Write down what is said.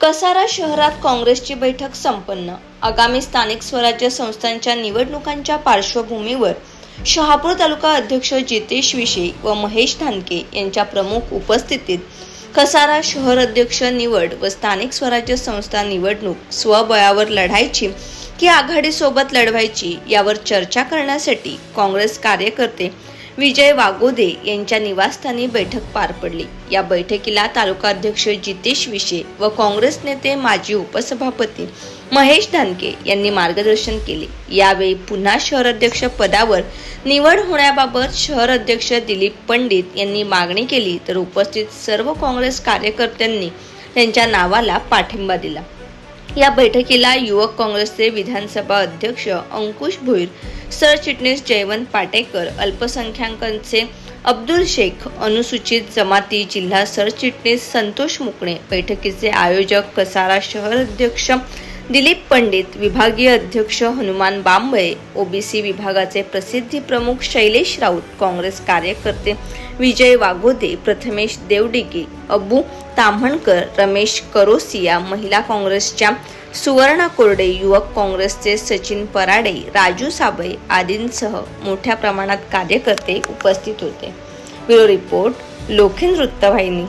कसारा शहरात काँग्रेसची बैठक संपन्न. आगामी स्थानिक स्वराज्य संस्थांच्या निवडणुकांच्या पार्श्वभूमीवर शहापूर तालुका अध्यक्ष जितेश विशे व महेश धानके यांच्या प्रमुख उपस्थितीत कसारा शहर अध्यक्ष निवड व स्थानिक स्वराज्य संस्था निवडणूक स्वबळावर लढायची की आघाडीसोबत लढवायची यावर चर्चा करण्यासाठी काँग्रेस कार्यकर्ते विजय वागोदे यांच्या निवासस्थानी बैठक पार पडली. या बैठकीला तालुकाध्यक्ष जितेश विशे व काँग्रेस नेते माजी उपसभापती महेश धानके यांनी मार्गदर्शन केले. यावेळी पुन्हा शहर अध्यक्ष पदावर निवड होण्याबाबत शहर अध्यक्ष दिलीप पंडित यांनी मागणी केली तर उपस्थित सर्व काँग्रेस कार्यकर्त्यांनी त्यांच्या नावाला पाठिंबा दिला. या बैठकीला युवक काँग्रेसचे विधानसभा अध्यक्ष अंकुश भुईर सरचिटणीस जयवंत पाटेकर अल्पसंख्याकांचे अब्दुल शेख अनुसूचित जमाती जिल्हा सरचिटणीस संतोष मुकणे बैठकीचे आयोजक कसारा शहर अध्यक्ष दिलीप पंडित विभागीय अध्यक्ष हनुमान बांबळे ओबीसी विभागाचे प्रसिद्धी प्रमुख शैलेश राऊत काँग्रेस कार्यकर्ते विजय वाघोदे प्रथमेश देवडिगे अबू ताम्हणकर रमेश करोसिया महिला काँग्रेसच्या सुवर्णा कोरडे युवक काँग्रेसचे सचिन पराडे राजू साबळे आदींसह मोठ्या प्रमाणात कार्यकर्ते उपस्थित होते. ब्युरो रिपोर्ट लोखिन वृत्तवाहिनी.